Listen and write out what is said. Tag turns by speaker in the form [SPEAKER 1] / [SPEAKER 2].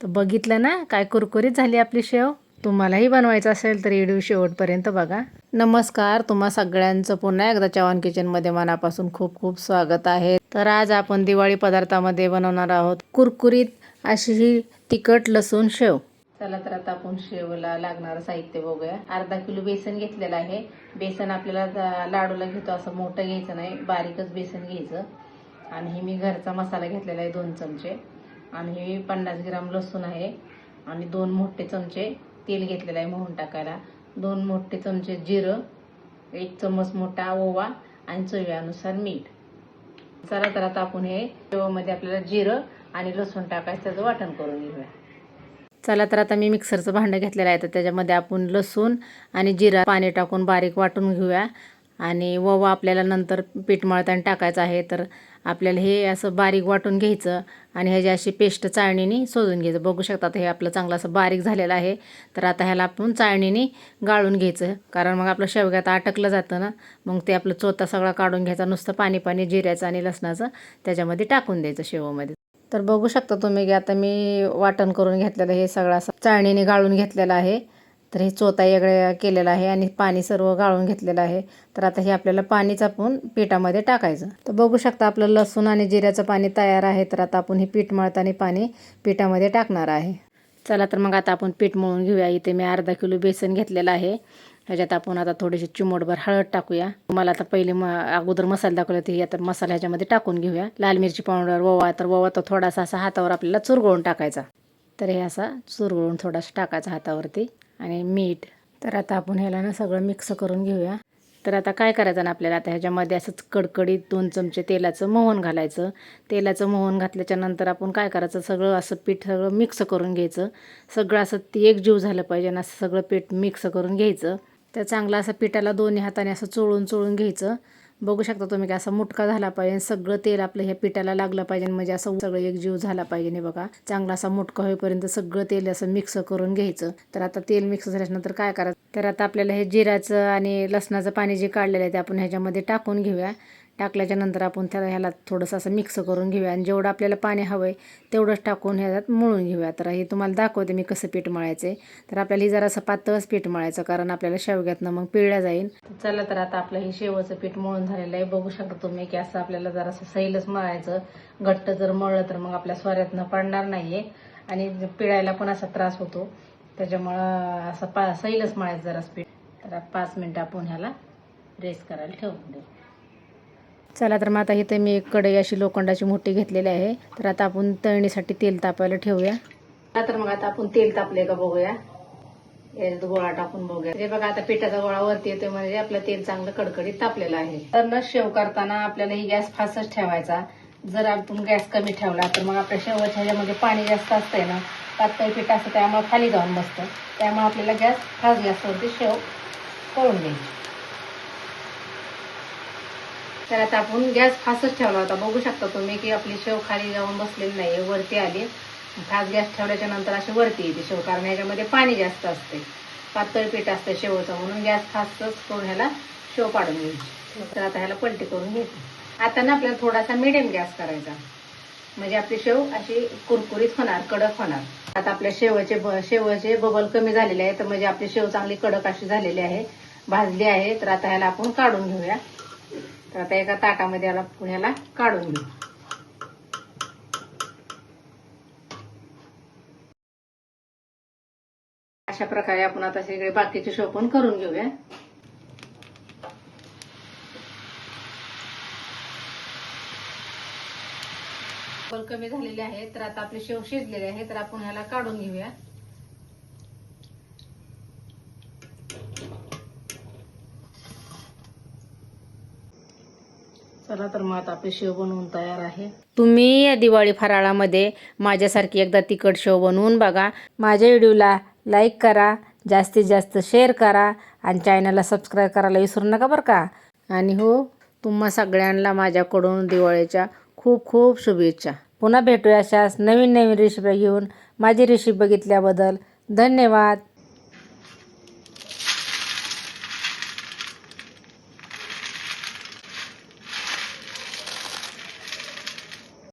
[SPEAKER 1] तर बघितलं ना काय कुरकुरीत झाली आपली शेव? तुम्हालाही बनवायचं असेल तर व्हिडिओ शेवटपर्यंत बघा. नमस्कार तुम्हा सगळ्यांचं पुन्हा एकदा चव्हाण किचनमध्ये मनापासून खूप खूप स्वागत आहे. तर आज आपण दिवाळी पदार्थामध्ये बनवणार आहोत कुरकुरीत अशी ही तिखट लसूण शेव. चला तर आता आपण शेवला लागणारं साहित्य बघूया. अर्धा किलो बेसन घेतलेलं आहे. बेसन आपल्याला लाडूला घेतो असं मोठं घ्यायचं नाही बारीकच बेसन घ्यायचं. आणि हे मी घरचा मसाला घेतलेला आहे दोन चमचे. आणि हे पन्नास ग्राम लसूण आहे. आणि दोन मोठे चमचे तेल घेतलेलं आहे मोहन टाकायला. दोन मोठे चमचे जिरं एक चमच मोठा ओवा आणि चव्यानुसार मीठ. चला तर आता आपण हे शेवामध्ये आपल्याला जिरं आणि लसूण टाकायचं त्याचं वाटण करून घेऊया. चला तर आता मी मिक्सरचं भांडं घेतलेलं आहे तर त्याच्यामध्ये आपण लसूण आणि जिरा पाणी टाकून बारीक वाटून घेऊया. आणि ववा आपल्याला नंतर पीठ मळताना टाकायचं आहे तर आपल्याला हे असं बारीक वाटून घ्यायचं आणि ह्याची अशी पेस्ट चाळणीने सोजून घ्यायचं. बघू शकता आता हे आपलं चांगलं असं बारीक झालेलं आहे. तर आता ह्याला आपण चाळणीने गाळून घ्यायचं कारण मग आपलं शेवग्यात अटकलं जातं ना मग ते आपलं चोथा सगळा काढून घ्यायचा नुसतं पाणी पाणी जिऱ्याचं आणि लसणाचं त्याच्यामध्ये टाकून द्यायचं शेवामध्ये. तर बघू शकता तुम्ही की आता मी वाटण करून घेतलेलं हे सगळं असं चाळणीने गाळून घेतलेलं आहे. तर हे चोथा वेगळ्या केलेला आहे आणि पाणी सर्व गाळून घेतलेलं आहे. तर आता हे आपल्याला पाणीच आपण पिठामध्ये टाकायचं. तर बघू शकता आपलं लसूण आणि जिऱ्याचं पाणी तयार आहे. तर आता आपण हे पीठ मळताना पाणी पिठामध्ये टाकणार आहे. चला तर मग आता आपण पीठ मळून घेऊया. इथे मी अर्धा किलो बेसन घेतलेलं आहे. ह्याच्यात आपण आता थोडीशी चिमोटभर हळद टाकूया. मला आता पहिले म अगोदर मसाला दाखवला ते आता मसाला ह्याच्यामध्ये टाकून घेऊया. लाल मिरची पावडर ओवा तर ओवा तर थोडासा असा हातावर आपल्याला चुरगळून टाकायचा. तर हे असा चुरगळून थोडासा टाकायचा हातावरती. आणि मीठ. तर आता आपण ह्याला ना सगळं मिक्स करून घेऊया. तर आता काय करायचं ना आपल्याला? आता ह्याच्यामध्ये असंच कडकडीत दोन चमचे तेलाचं मोहन घालायचं. तेलाचं मोहन घातल्याच्या नंतर आपण काय करायचं? सगळं असं पीठ सगळं मिक्स करून घ्यायचं. सगळं असं ती एकजीव झालं पाहिजे आणि असं सगळं पीठ मिक्स करून घ्यायचं. तर चांगलं असं पिठाला दोन्ही हाताने असं चोळून चोळून घ्यायचं. बघू शकता तुम्ही की असा मुटका झाला पाहिजे सगळं तेल आपलं ह्या पिठाला लागलं पाहिजे म्हणजे असं सगळं एकजीव झाला पाहिजे. हे बघा चांगला असा मुटका होईपर्यंत सगळं तेल असं मिक्स करून घ्यायचं. तर आता तेल मिक्स झाल्यानंतर काय करायचं? तर आता आपल्याला हे जिराचं आणि लसणाचं पाणी जे काढलेलं आहे ते आपण ह्याच्यामध्ये टाकून घेऊया. टाकल्याच्या नंतर आपण त्याला ह्याला थोडंसं असं मिक्स करून घेऊया. आणि जेवढं आपल्याला पाणी हवं आहे तेवढंच टाकून ह्याच्यात मळून घेऊया. तर हे तुम्हाला दाखवते मी कसं पीठ मळायचं तर आपल्याला ही जरासं पातळच पीठ मळायचं कारण आपल्याला शेवग्यातनं मग पिळल्या जाईल चला तर आता आपलं हे शेवचं पीठ मळून झालेलं आहे. बघू शकता तुम्ही की असं आपल्याला जरासं सैलच मळायचं. घट्ट जर मळलं तर मग आपल्या स्वाऱ्यातनं पडणार नाहीये. आणि पिळायला पण असा त्रास होतो. त्याच्यामुळं असं पा सैलच मळायचं जरा पीठ. तर पाच मिनटं आपण ह्याला रेस्ट करायला ठेवून देऊ. चला तर मग आता इथे मी एक कढई अशी लोखंडाची मोठी घेतलेली आहे. तर आता आपण तळणीसाठी तेल तापायला ठेवूया. तर मग आता आपण तेल तापले का बघूया. याच्यात गोळा टाकून बघूया. हे बघा आता पिठाचा गोळा वरती येतो म्हणजे आपलं तेल चांगलं कडकडीत तापलेलं आहे. तर न शेव करताना आपल्याला ही गॅस फास्टच ठेवायचा. जर आपण गॅस कमी ठेवला तर मग आपल्या शेवच्या ह्याच्यामध्ये पाणी जास्त असतंय ना पातळ पीठ असतं त्यामुळे खाली जाऊन बसतं. त्यामुळे आपल्याला गॅस फास्ट गॅसवरती शेव करून घ्यायची. तर आता आपण गॅस फास्टच ठेवला होता. बघू शकता तुम्ही की आपली शेव खाली जाऊन बसलेली नाही वरती आली. फास्ट गॅस ठेवल्याच्या नंतर अशी वरती येते शेव कारण याच्यामध्ये पाणी जास्त असते. पातळ पीठ असते शेवचं म्हणून गॅस फास्टच करून ह्याला शेव पाडून घ्यायची. तर आता ह्याला पलटी करून घेते. आता ना आपल्याला थोडासा मिडियम गॅस करायचा. म्हणजे आपली शेव अशी कुरकुरीत होणार कडक होणार. आता आपल्या शेवचे ब- शेवचे बबल कमी झालेले आहे तर म्हणजे आपली शेव चांगली कडक अशी झालेली आहे भाजली आहे. तर आता ह्याला आपण काढून घेऊया. तर आता एका ताटामध्ये याला पुण्याला काढून घेऊ. अशा प्रकारे आपण आता सगळे बाकीचे शेव पण करून घेऊया. कमी झालेले आहे तर आता आपले शेव शिजलेले आहे तर आपण ह्याला काढून घेऊया. चला तर मग आता आपली शेव बनवून तयार आहे. तुम्ही या दिवाळी फराळामध्ये माझ्यासारखी एकदा तिखट शेव बनवून बघा. माझ्या व्हिडिओला लाईक करा जास्तीत जास्त शेअर करा आणि चॅनलला सबस्क्राईब करायला विसरू नका बरं का? आणि हो तुम्हा सगळ्यांना माझ्याकडून दिवाळीच्या खूप खूप शुभेच्छा. पुन्हा भेटूया अशाच नवीन नवीन रेसिपी घेऊन. माझी रेसिपी बघितल्याबद्दल धन्यवाद.